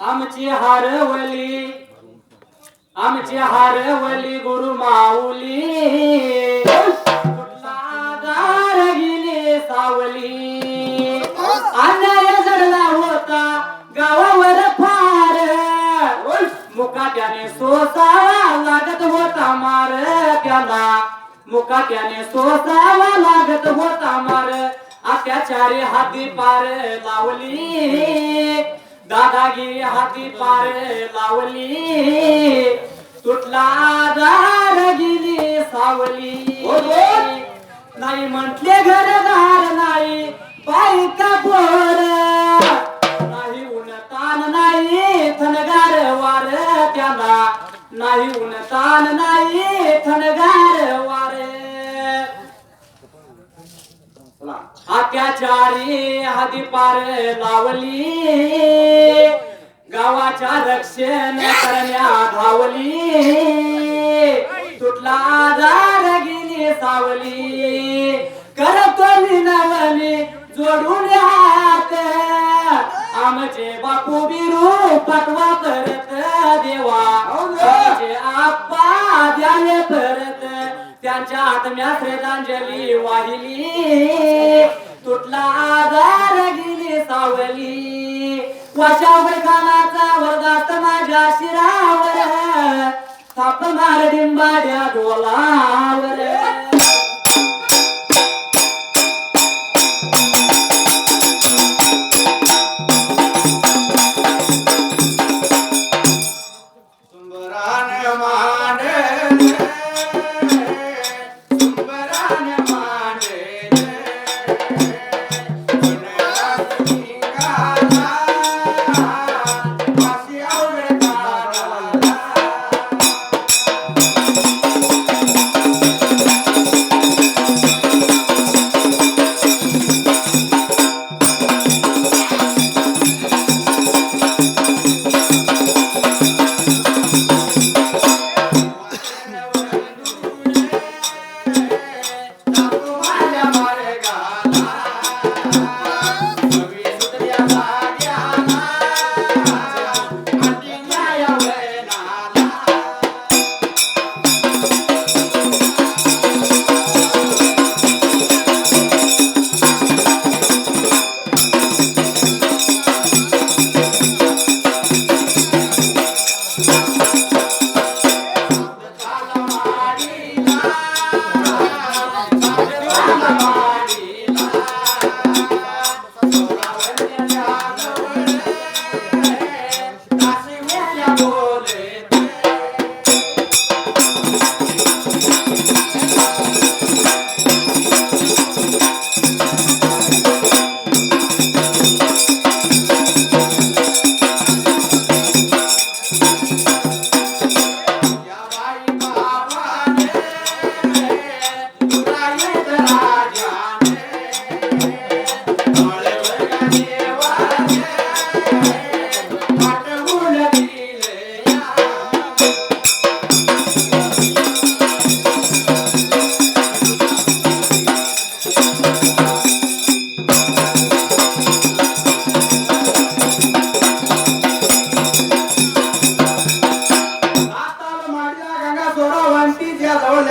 आमची हारवली आमची हारवली गुरु माऊली. कुठला दार गेली सावली. अन्याय जडला होता गावावर फार. मुकाट्याने सोसावा लागत होता मार त्याला. मुकाट्याने सोसावा लागत होता मार. अत्याचारी हाती पार लावली. दादागिरी हाती पार लावली. तुटला दार गेली सावली. नाही म्हटले घरदार नाही बायका पोर. नाही उन्हतान नाही थनगार वार त्याला. नाही उन्हतान नाही थनगार वार अत्याचारी हाती पार लावली. गावाच्या रक्षण करण्या धावली. तुटला आधार गेली सावली. करतो विनवणी जोडून हात. आमचे बापू बिरू पटवा परत देवा. आमचे आप्पा परत त्यांच्या आत्म्या श्रद्धांजली वाहिली. तुटला आधार गेली सावली. वाशावर खानाचा वर्गात माझ्या शिरावर. थाप मार डिंबाड्या डोलावर.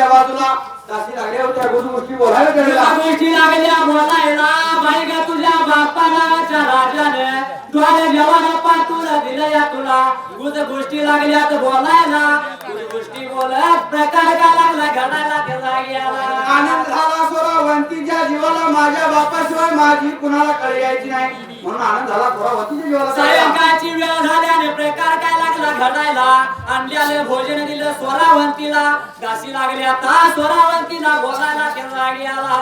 बाजूला. ताशी लागल्या होत्या गोष्टी बोलायला तुला गोष्टी लागल्या बोलायला बाई तुझ्या बापाला राजाने तुझ्या जेवणा दिलं या तुला. गुज गोष्टी लागल्या तर बोलायला. गुज गोष्टी बोलत प्रकार का लागला घडायला त्या जाग्याला आनंद झाला सोरावंतीच्या जीवाला माझ्या बापाशिवाय माझी कुणाला कळ यायची नाही. म्हणून आनंद झाला सोरावंतीच्या जीवाला कळ यायला. सायंकाळची वेळ झाल्याने प्रकार काय लागला घडायला. आणल्याले भोजन दिलं स्वरावंतीला. दासी लागल्या ता स्वरावंतीला बोलायला त्या जाग्याला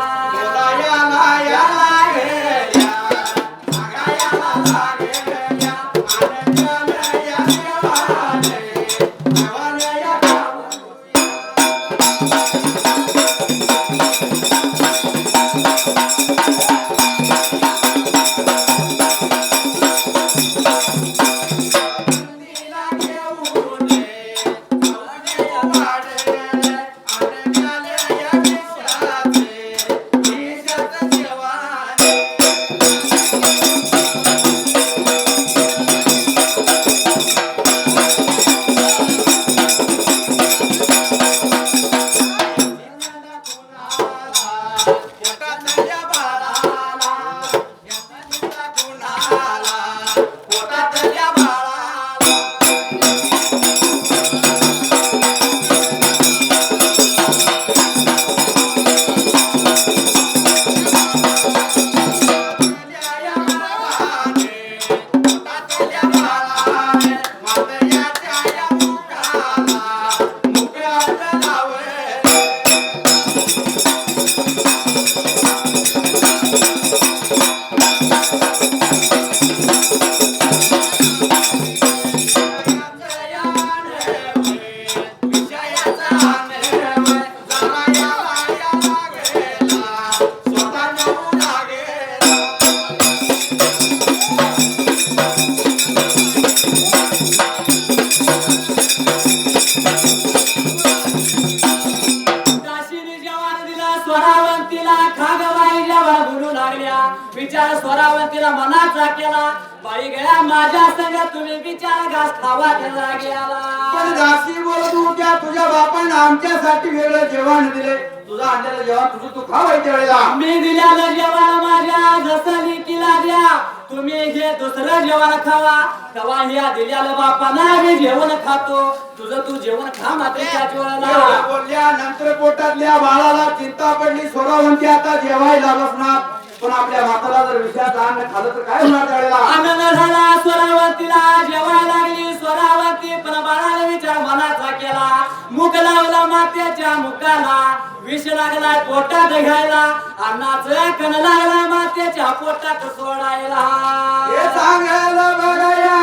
गया माझ्या संग तुम्ही विचार घास खावा त्याला पण गेला दासी बोलत होत्या तुझ्या बापानं आमच्यासाठी वेगळं जेवण दिले. तुझं आणलेलं जेवण तुझं तू खावायच्या वेळेला मी दिल्यालं जेवण माझ्या जसं लिकीला द्या तुम्ही हे दुसरं जेवण खावा. तेव्हा ह्या दिल्यालं बापाना मी जेवण खातो. तुझं तू जेवण खा मात्र त्याच वेळेला बोलल्या नंतर पोटातल्या बाळाला चिंता पडली. स्वरावंती आता जेवायला बसणार. पण आपल्या माताला जर विषयाचं अन्न खाल्लं तर काय होणार त्यावेळेला? आनंद झाला स्वरावतीला जेवायला लागली स्वरावती पण बाळाला विचार मनाचा केला. मुख लावला मात्याच्या मुखाला विष लागलाय पोटात घ्यायला. अन्नाचं कण लागलाय मात्याच्या पोटात सोडायला. हे सांगायला बघाया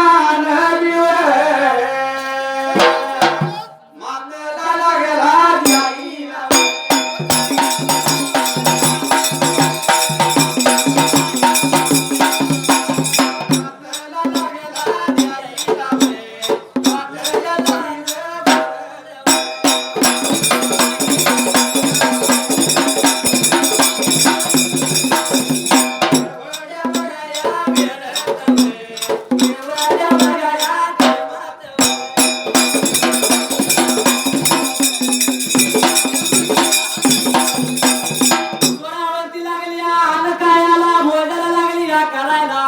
लागली या करायला खाऊन जीवन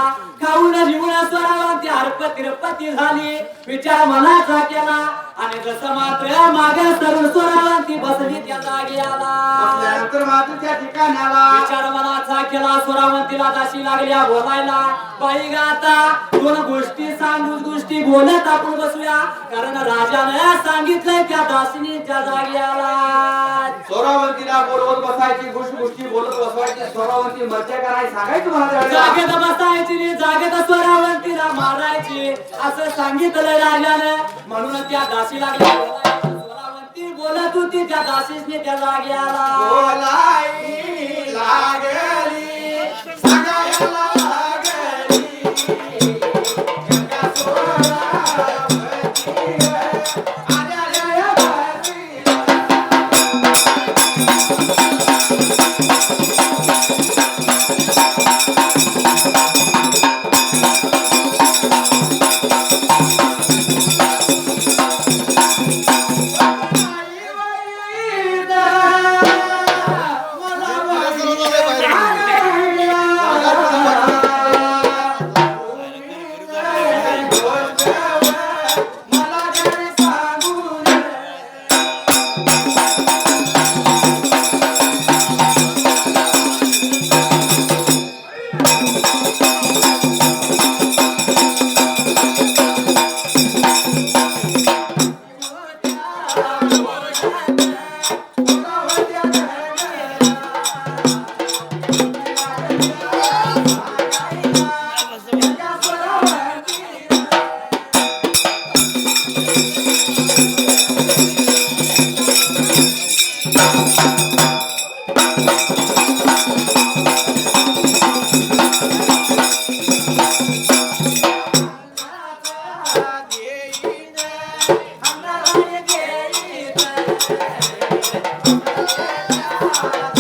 झाली. विचार मनाचा केला. आणि जसं मात्र मागे सरून बसली त्या जागी आला. बसल्यानंतर मातेच्या ठिकाणाला विचार मनाचा केला. स्वरावंतीला दाशी लागल्या बोलायला. बाई ग आता दोन गोष्टी सांगू गोष्टी बोलत आपण बसूया. कारण राजाने सांगितलंय त्या दासीने त्या जागी आला. सोरावंतीला बोलवत बसायची गोष्टी गोष्टी बोलत बसवायची. सोरावंती मरते का नाही सांगायचं मला त्यावेळेला. जागेत बसायची जागेत स्वरावंतीला मारायची असं सांगितलं राजानं. म्हणून त्या दासी लागल्या ती बोलत होती त्या दासीसने त्या जाग्याला. लागली.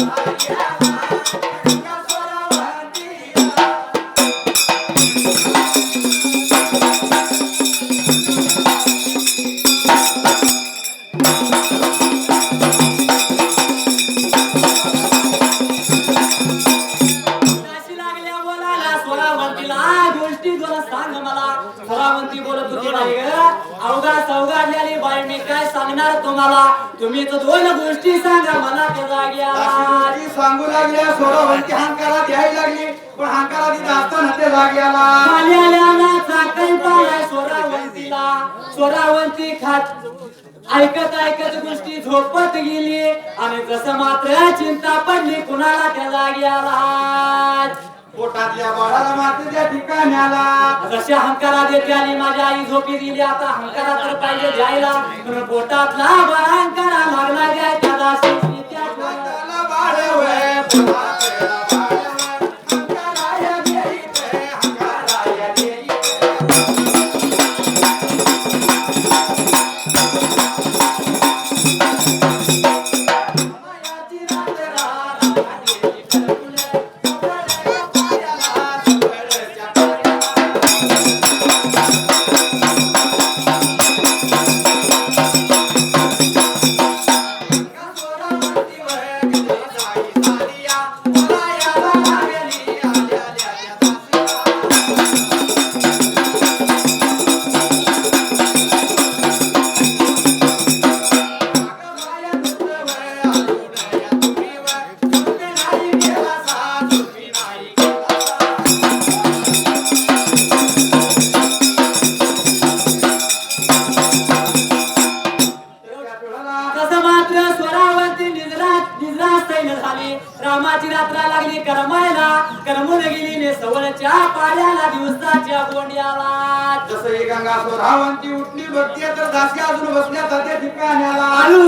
Bye. आल्याला स्वरावंती खात ऐकत ऐकत गोष्टी झोपत गेली. आणि जसं मात्र चिंता पडली कुणाला त्या आला पोटातल्या बाळाला मातेच्या ठिकाणी आला. जशी हंकारा देते आणि माझी आई झोपी दिली आता हंकारा तर पाहिजे द्यायला पण पोटातला बरा हंकारा लागला त्या त्या बाळ वय, पोटाला बाळ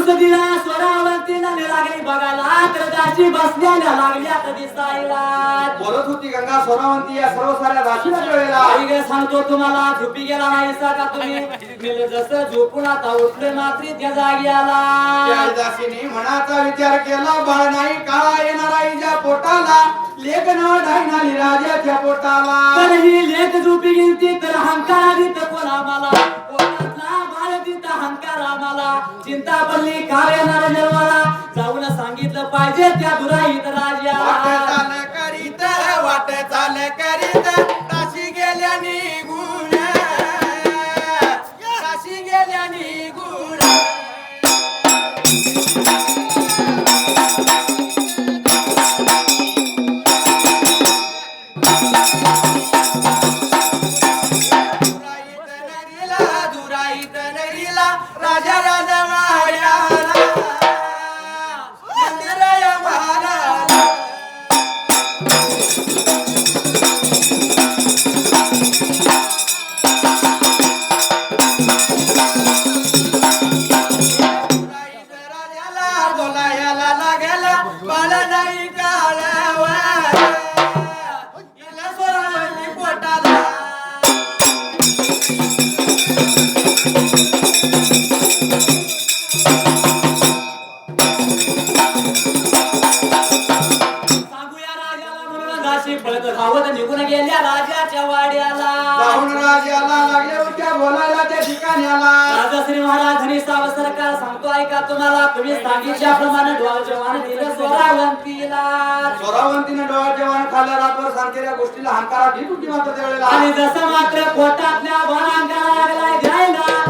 आलूस दिला स्वरावरतीला लागली. बघायला तर दाशी बसल्याला लागल्या तर दिसायला बोलत होती गंगा सोरावंती या सर्व साऱ्या दासीला वेळेला आई गे सांगतो तुम्हाला झोपी गेला नाही का तुम्ही? मी जसं झोपून आता उठले मात्री त्या जागी त्या आला दासीने मनाचा विचार केला बाळ नाही काळा येणार आईच्या पोटाला. लेख न ढाईनाली राजाच्या पोटाला. पण ही लेख झोपी गेलती तर हंकार कोणा मला पोटातला हंकार आम्हाला. चिंता पडली काय येणार जन्माला जाऊन सांगितलं पाहिजे त्या दुराईत वाट राजा. चाल करीत वाट चाल करीत. जाऊन राजाला लागले होत्या बोलायला त्या ठिकाणी आला. राजा श्री महाराज साव सरकार सांगतो ऐका तुम्हाला तुम्ही सांगितल्याप्रमाणे ढोल जवान दिलं सोरावंतीला चोरावंतीने डोळ्यात जेवण खाल्लं रातभर सांगतेल्या गोष्टीला हंकारा भीत होती मात्र त्यावेळेला आणि जसं मात्र पोटातल्या बाळांगाला लागलाय सोरावंती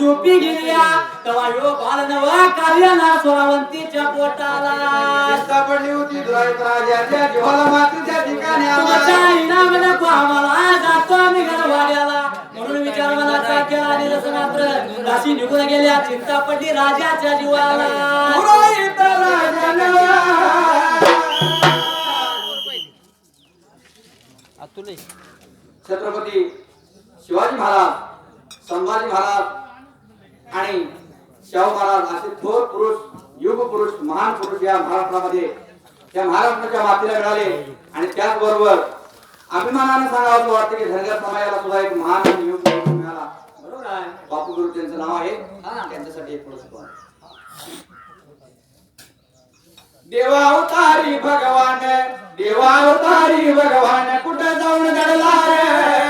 झोपी गेल्या. तेव्हा यो बाल नवा कार्य ना सोरावंतीच्या पोटाला. होती राजाच्या जीवाला मातीच्या ठिकाणी इनाम नको आम्हाला. जातो आम्ही घरवाड्याला. म्हणून विचार मनाचा केला आणि जसं मात्र दाशी निघून गेल्या. चिंता पडली राजाच्या जीवाला. राजाला. छत्रपती शिवाजी महाराज संभाजी महाराज आणि शाहू महाराज असे थोर पुरुष युग पुरुष महान पुरुष या महाराष्ट्रामध्ये त्या महाराष्ट्राच्या मातीला मिळाले. आणि त्याचबरोबर अभिमानाने सांगावं असं वाटतं की धनगर समाजाला सुद्धा एक महान युग पुरुष मिळाला. बरोबर आहे. बापू गुरु त्यांचं नाव आहे. त्यांच्यासाठी एक पुरस्कार देवा अवतारी भगवान देवा अवतारी भगवान कुठं जाऊन घडला रे?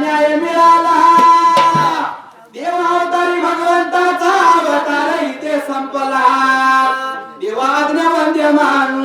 न्याय मिळाला. देवावतारी भगवंताचा अवतार इथे संपला. देवाज्ञ वंद्य महान